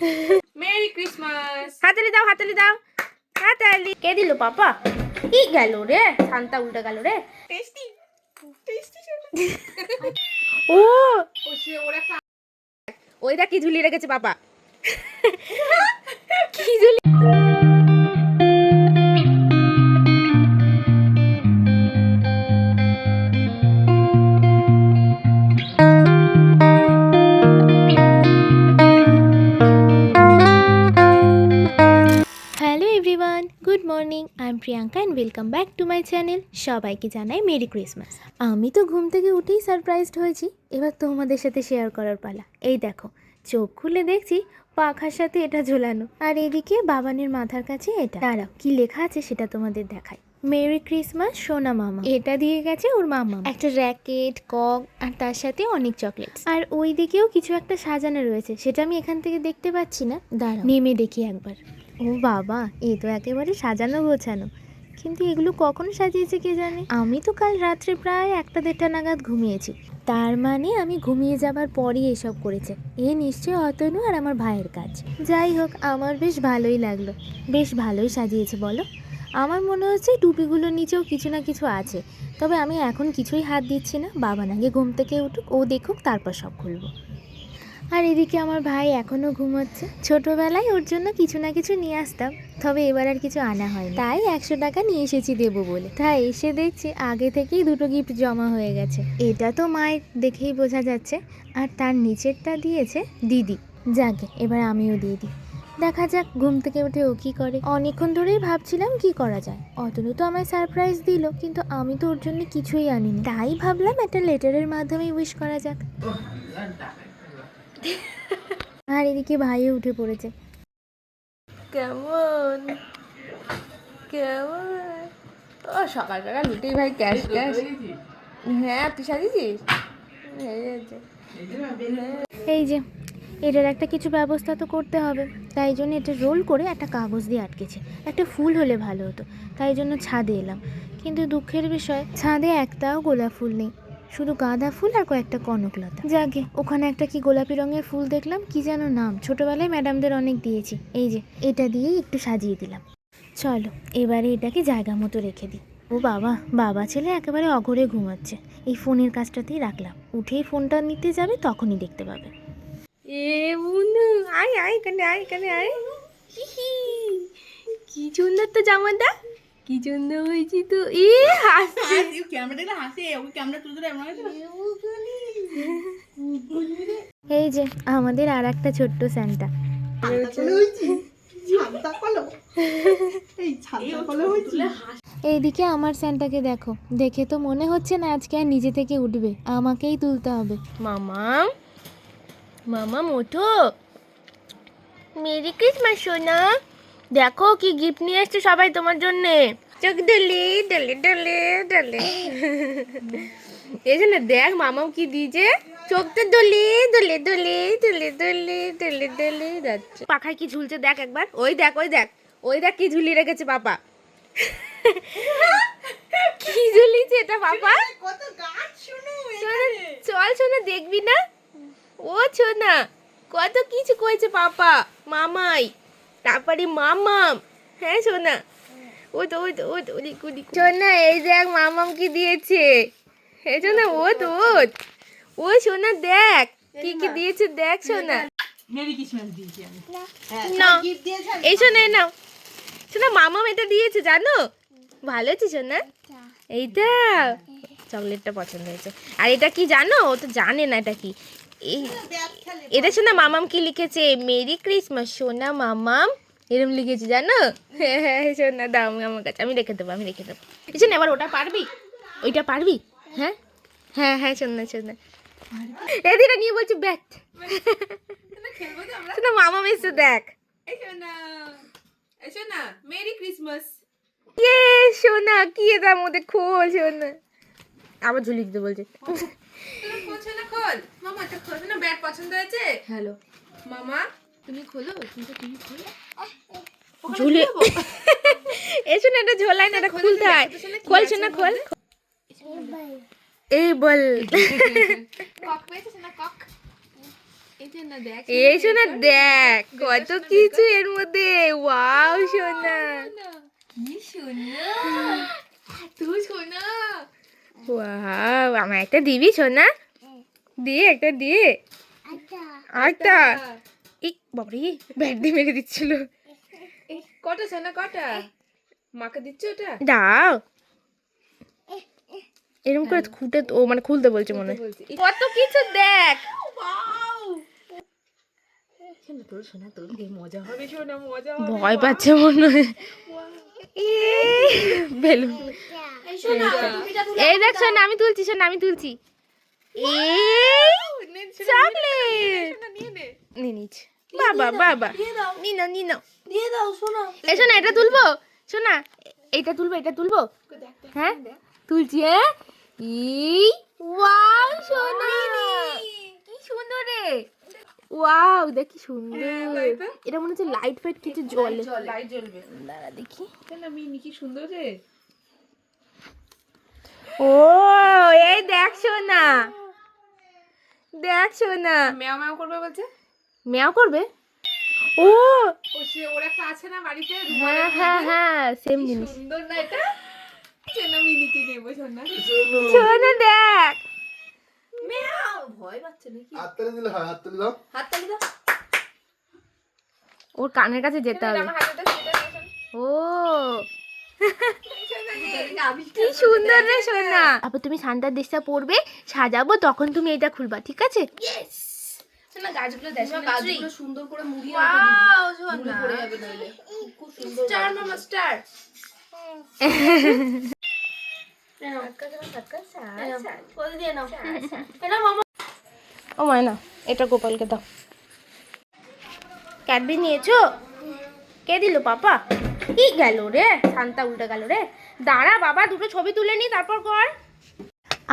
Merry Christmas হাতালি দাও হাতালি দাও। হাতালি। কে দিল পাপা? কি গেল রে? শান্তা উল্টে গেল রে। টেস্টি টেস্টি ও। ওরা ওইটা কি ঝুলিয়ে রেখেছে পাপা? কি ঝুলি Priyanka and welcome back to my channel সবাইকে জানাই মেরি ক্রিসমাস আমি তো ঘুম থেকে উঠেই সারপ্রাইজড হয়েছি। এবার তোমাদের সাথে শেয়ার করার পালা। এই দেখো চোখ খুলে দেখছি পাখার সাথে এটা ঝোলানো। আর এদিকে বাবানের মাথার কাছে এটা। দাঁড়াও কি লেখা আছে সেটা তোমাদের দেখাই। মেরি ক্রিসমাস সোনা মামা। এটা দিয়ে গেছে ওর মামা। একটা র্যাকেট কক আর তার সাথে অনেক চকলেট আর ওই দিকেও কিছু একটা সাজানো রয়েছে সেটা আমি এখান থেকে দেখতে পাচ্ছি না। দাঁড়াও। নেমে দেখি একবার। ও বাবা এ তো একেবারে সাজানো গোছানো। কিন্তু এগুলো কখন সাজিয়েছে কে জানে? আমি তো কাল রাত্রে প্রায় একটা দেড়টা নাগাদ ঘুমিয়েছি। তার মানে আমি ঘুমিয়ে যাবার পরই এসব করেছে। এ নিশ্চয় অতনু আর আমার ভাইয়ের কাজ। যাই হোক, আমার বেশ ভালোই লাগল। বেশ ভালোই সাজিয়েছে, বলো। আমার মনে হচ্ছে টুপিগুলোর নিচেও কিছু না কিছু আছে। তবে আমি এখন কিছুই হাত দিচ্ছি না। বাবা নাগে ঘুম থেকে উঠুক, ও দেখুক, তারপর সব খুলবো। আর এদিকে আমার ভাই এখনও ঘুমোচ্ছে। ছোটোবেলায় ওর জন্য কিছু না কিছু নিয়ে আসতাম, তবে এবার আর কিছু আনা হয় তাই একশো টাকা নিয়ে এসেছি দেবো বলে। তাই এসে দেখছি আগে থেকেই দুটো গিফট জমা হয়ে গেছে। এটা তো মায়ের দেখেই বোঝা যাচ্ছে। আর তার নিচেরটা দিয়েছে দিদি। যাকে, এবার আমিও দিয়ে দিই। দেখা যাক ঘুম থেকে উঠে ও কী করে। অনেকক্ষণ ধরেই ভাবছিলাম কি করা যায়। অতনু তো আমায় সারপ্রাইজ দিল, কিন্তু আমি তো ওর জন্য কিছুই আনিনি। তাই ভাবলাম একটা লেটারের মাধ্যমে উইশ করা যাক। আর এদিকে ভাইও উঠে পড়েছে। কেমন? কেমন? ও সকাল সকাল উঠেই ভাই ক্যাশ ক্যাশ। হ্যাঁ তুই সাজিয়েছিস? এই যে এটার একটা কিছু ব্যবস্থা তো করতে হবে। তাই জন্য এটা রোল করে একটা কাগজ দিয়ে আটকেছে। একটা ফুল হলে ভালো হতো। তাই জন্য ছাদে এলাম। কিন্তু দুঃখের বিষয় ছাদে একটাও গোলাপ ফুল নেই। শুধু গাঁদা ফুল আর কয়েকটা কনকলতা যাকে ওখানে একটা কি গোলাপি রঙের ফুল দেখলাম? কি যেন নাম? ছোটবেলায় ম্যাডামদের অনেক দিয়েছি। এই যে, এটা দিয়েই একটু সাজিয়ে দিলাম। চলো, এবারে এটাকে জায়গা মতো রেখে দিই। ও বাবা বাবা ছেলে একেবারে অঘরে ঘুমাচ্ছে। এই ফোনের কাজটাতেই রাখলাম। উঠেই ফোনটা নিতে যাবে, তখনই দেখতে পাবে। এ বুনু আয় আয় এখানে আয় এখানে, আয়। কি সুন্দর তো জামাটা। কি সুন্দর হয়েছি তো? এ হাসছে ক্যামেরাটা হাসে ওকে ক্যামেরা তুলতে দেয় মনে এই যে আমাদের আর একটা ছোট্ট স্যান্টা এইদিকে আমার স্যান্টাকে দেখো। দেখে তো মনে হচ্ছে না আজকে আর নিজে থেকে উঠবে। আমাকেই তুলতে হবে। মামা? মামা মোটো? মেরি ক্রিসমাস সোনা। দেখো কি গিফট নিয়ে এসছে সবাই তোমার জন্যে। চোখ ডলে ডলে ডলে ডলে না দেখ মামাও কি দিয়েছে। চোখটা দলে দলে দলে দলে দলে দলে দলে যাচ্ছে। পাখায় কি ঝুলছে দেখ একবার। ওই দেখ ওই দেখ ওই দেখ কি ঝুলিয়ে রেখেছে পাপা। কি ঝুলিয়েছে এটা পাপা? শুনো চল সোনা দেখবি না? ও সোনা কত কিছু করেছে পাপা মামাই। তারপরে মামাম হ্যাঁ সোনা? ও তো ওই তো ওই তো ওদিক ওদিক সোনা এই দেখ মামাম কি দিয়েছে। এই সোনা ও তো ও সোনা দেখ। কি কি দিয়েছে দেখ সোনা। মেরি ক্রিসমাস দিয়েছি আমি। না। এই শোনা এই নাও। শোনা মামাম এটা দিয়েছে জানো? ভালো আছে শোনা এইটা। চকলেটটা পছন্দ হয়েছে। আর এটা কি জানো? ও তো জানে না এটা কি। এটা শোনা মামাম কি লিখেছে? মেরি ক্রিসমাস সোনা মামাম। এরম লিখেছে জানো? হ্যাঁ হ্যাঁ শোনা দাও আমি আমার কাছে। আমি রেখে দেবো আমি রেখে দেবো। শোনা এবার ওটা পারবি? ওইটা পারবি? হ্যাঁ? হ্যাঁ হ্যাঁ শোনা শোনা এদিকে নিয়ে বলছি ব্যাট। শোনা মামাম এসে দেখ। এসো না মেরি ক্রিসমাস। ইয়ে সোনা কি এটার মধ্যে খোল সোনা আবার ঝুলি দিতে বলছে। পছন্দ খোল মামা এটা খোল না ব্যাট পছন্দ হয়েছে? হ্যালো। মামা তুমি খোলো তুমি তুমি খোলো ঝুলে এসো না এটা ঝোলাই না এটা খুলতে হয়। খোল এই বল। কক পেয়েছিস না কক। এই দেখ সোনা দেখ। কত কিছু এর মধ্যে। ওয়াও সোনা। কি সুন্দর তুই আমার একটা দিবি সোনা? দিয়ে একটা দিয়ে আরেকটা এই বাবারে ব্যাট দিয়ে মেরে দিচ্ছিল। কটা শোনা কটা? মাকে দিচ্ছ ওটা? দাও। এরকম করে খুঁটে ও মানে খুলতে বলছে মনে। হয় কত কিছু দেখ। শোনা তোর শোনা তোর কি মজা হবে শোনা মজা হবে ভয় পাচ্ছে মনে হয়। বেলুন। এই দেখ শোন আমি তুলছি শোন আমি তুলছি। এই চকলেট! নিয়ে নে। নিয়ে নিচ্ছে বাবা বাবা। নি না দিয়ে দাও শোনা। এই শোনা এটা তুলবো? শোনা এইটা তুলবো এটা তুলবো? হ্যাঁ? তুলছি হ্যাঁ? এই ওয়াও সোনা কি সুন্দর রে। ওয়াও দেখ কি সুন্দর। এটা মনে হচ্ছে লাইট ফাইট কিছু জলে লাইট জ্বলবে দাঁড়া দেখি। না মিনি কি সুন্দর রে। ও এই দেখ সোনা। দেখ সোনা। ম্যাও ম্যাও করবে বলছে? ম্যাও করবে? ও। ও সে ওর একটা আছে না বাড়িতে হ্যাঁ হ্যাঁ হ্যাঁ সেম জিনিস। সুন্দর না এটা? চেনা মিনিকে নেব শোনা সোনা দেখ। ম্যাও! ভয় পাচ্ছে নাকি? হাততালি দিলে হয় হাততালি দাও। হাততালি দাও। ওর কানের কাছে যেতে হবে। ও। কি সুন্দর রে সোনা। আবার তুমি সান্তার দেশটা পড়বে সাজাবো তখন তুমি এটা খুলবা ঠিক আছে? শোনা গাছগুলো দেখ গাছগুলো সুন্দর করে মুড়িয়ে ওয়াও মুড়ে পড়ে যাবে নইলে। খুব সুন্দর স্টার মামা স্টার ও মায়না এটা গোপালকে দাও। ক্যাডবি নিয়েছো? কে দিল পাপা? কি গেল রে? শান্তা উল্টে গেল রে। দাঁড়া বাবা দুটো ছবি তুলে নি তারপর কর।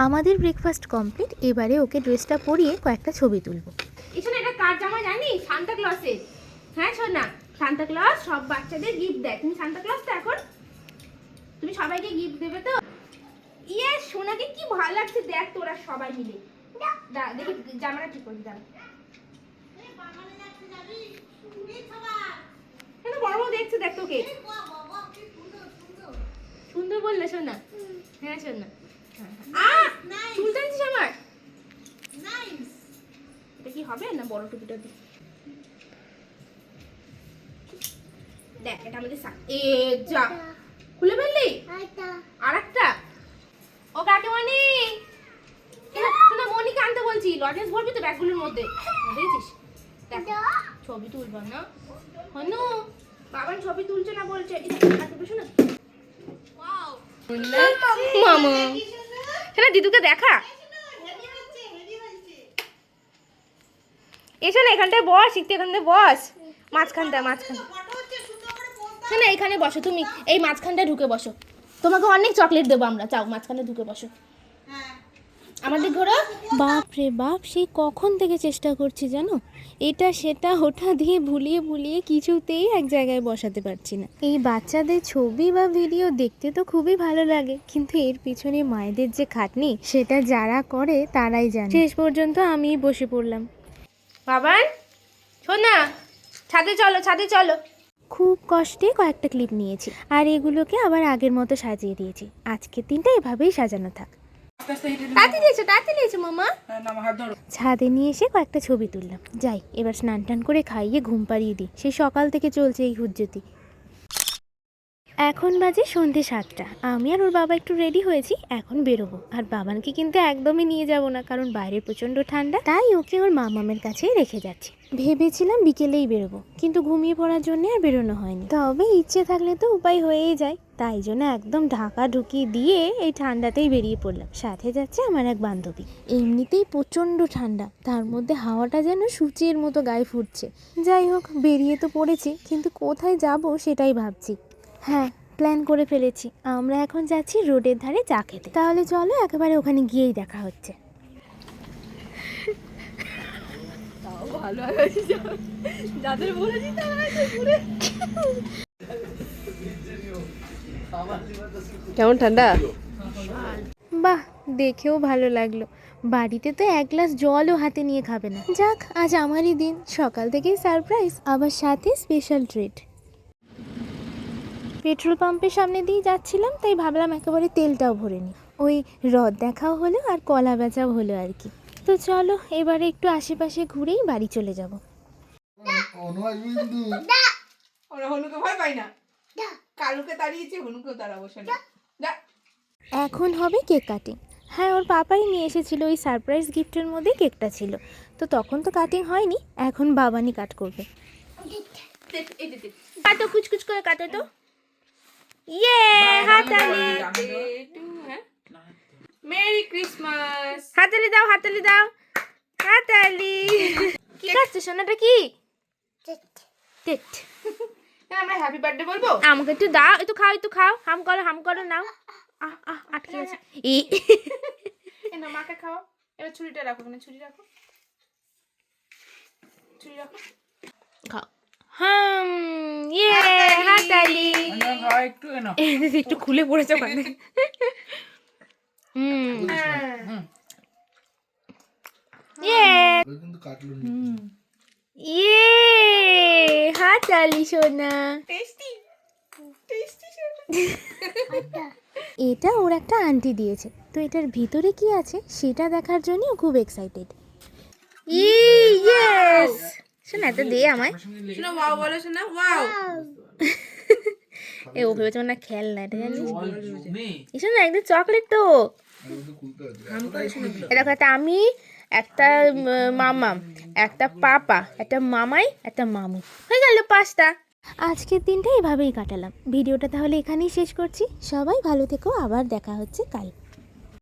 আমাদের ব্রেকফাস্ট কমপ্লিট এবারে ওকে ড্রেসটা পরিয়ে কয়েকটা ছবি তুলবো। এখানে এটা কার জামা জানি? সান্তা ক্লসের। হ্যাঁ শোনা। সান্তা ক্লস সব বাচ্চাদের গিফট দেয়। তুমি সান্তা ক্লস তো এখন? তুমি সবাইকে গিফট দেবে তো? ইয়ে সোনাকে কি ভালো লাগছে? দেখ তোরা সবাই মিলে। দা দেখি জামাটা ঠিক করে দাও। কেন বড় বউ দেখছে, দেখ তোকে। সুন্দর বললে, শোনা হ্যাঁ শোনা আমার এটা কি হবে না বড় দেখ, এটা আমাদের যা। খুলে আর একটা ও আনতে বলছি ভরবি তো ব্যাগগুলোর মধ্যে। বুঝেছিস? ছবি তুলবো, না? হনু বাবার ছবি তুলছে না বলছে? মামা। শোনা দিদুকে দেখা। এসো না এখানটায় বস একটু এখানটায় বস। মাঝখানটা মাঝখান শোনা এখানে বসো তুমি এই মাঝখানটায় ঢুকে বসো। তোমাকে অনেক চকলেট দেবো আমরা। চাও মাঝখানে ঢুকে বসো। আমাদের ঘোরো বাপ রে বাপ সেই কখন থেকে চেষ্টা করছি জানো? এটা সেটা ওটা দিয়ে ভুলিয়ে ভুলিয়ে কিছুতেই এক জায়গায় বসাতে পারছি না। এই বাচ্চাদের ছবি বা ভিডিও দেখতে তো খুবই ভালো লাগে কিন্তু এর পিছনে মায়েদের যে খাটনি সেটা যারা করে তারাই জানে। শেষ পর্যন্ত আমিই বসে পড়লাম। বাবান শোনা ছাদে চলো ছাদে চলো। খুব কষ্টে কয়েকটা ক্লিপ নিয়েছি আর এগুলোকে আবার আগের মতো সাজিয়ে দিয়েছি। আজকের দিনটা এভাবেই সাজানো থাক। মামা? ছাদে নিয়ে এসে কয়েকটা ছবি তুললাম। যাই এবার স্নান টান করে খাইয়ে ঘুম পাড়িয়ে দিই। সে সকাল থেকে চলছে এই হুজ্জতি। এখন বাজে সন্ধে সাতটা। আমি আর ওর বাবা একটু রেডি হয়েছি, এখন বেরোবো। আর বাবানকে কিন্তু একদমই নিয়ে যাব না, কারণ বাইরে প্রচণ্ড ঠান্ডা। তাই ওকে ওর মামামের কাছেই রেখে যাচ্ছি। ভেবেছিলাম বিকেলেই বেরোবো, কিন্তু ঘুমিয়ে পড়ার জন্য আর বেরোনো হয়নি। তবে ইচ্ছে থাকলে তো উপায় হয়েই যায়। তাই জন্য একদম ঢাকা ঢুকিয়ে দিয়ে এই ঠান্ডাতেই বেরিয়ে পড়লাম। সাথে যাচ্ছে আমার এক বান্ধবী। এমনিতেই প্রচণ্ড ঠান্ডা, তার মধ্যে হাওয়াটা যেন সূচের মতো গায়ে ফুটছে। যাই হোক, বেরিয়ে তো পড়েছি, কিন্তু কোথায় যাব সেটাই ভাবছি। হ্যাঁ প্ল্যান করে ফেলেছি। আমরা এখন যাচ্ছি রোডের ধারে চা খেতে। তাহলে চলো একেবারে ওখানে গিয়েই দেখা হচ্ছে। যাদের বলেছি কেমন ঠান্ডা? বাহ দেখেও ভালো লাগল। বাড়িতে তো এক গ্লাস জলও হাতে নিয়ে খাবে না। যাক আজ আমারই দিন। সকাল থেকেই সারপ্রাইজ আবার সাথে স্পেশাল ট্রিট পেট্রোল পাম্পের সামনে দিয়ে যাচ্ছিলাম তাই ভাবলাম একেবারে তেলটাও ভরে নিই। ওই হ্রদ দেখাও হলো আর কলা বেচাও হলো আর কি। তো চলো এবারে একটু আশেপাশে ঘুরেই বাড়ি চলে যাব। ওরা হনুকে ভয় পাই না। কালুকে তাড়িয়েছে হনুকেও তাড়াবো শোনা এখন হবে কেক কাটিং। হ্যাঁ ওর পাপাই নিয়ে এসেছিল ওই সারপ্রাইজ গিফটের মধ্যে কেকটা ছিল। তো তখন তো কাটিং হয়নি এখন বাবানি কাট করবে। কাটো কুচকুচ করে কাটো তো। ইয়ে হাতালি। হ্যাঁ মেরি ক্রিসমাস হাতালি দাও হাতালি দাও। হাতালি। কি কাটছো সোনাটা কি? টেট। আমরা হ্যাপি বার্থডে বলব? আমাকে একটু দাও একটু খাও একটু খাও। হাম করো হাম করো নাও। আহ আহ আটকে গেছে। ই। না মাকে খাও এবার ছুরিটা রাখো এখানে ছুরি রাখো। ছুরি রাখো। খাও। হাম ইয়ে হাতালি একটু এনো। একটু খুলে পড়েছে ওখানে। হুম। ইয়ে। কিন্তু কাটলো ইয়ে হাতালি সোনা। টেস্টি। টেস্টি এটা ওর একটা আন্টি দিয়েছে। তো এটার ভিতরে কি আছে সেটা দেখার জন্য খুব এক্সাইটেড ইয়েস শোনা এটা দে আমায়। শোনো ওয়াও বলো শোনা ওয়াও। এ ও ভেবেছে না খেলনা এটা জানিস? এই শোনা একদম চকলেট তো। দেখো একটা আমি একটা মামা একটা পাপা একটা মামাই একটা মামু। হয়ে গেল পাঁচটা। আজকের দিনটা এভাবেই কাটালাম। ভিডিওটা তাহলে এখানেই শেষ করছি। সবাই ভালো থেকো আবার দেখা হচ্ছে কাল।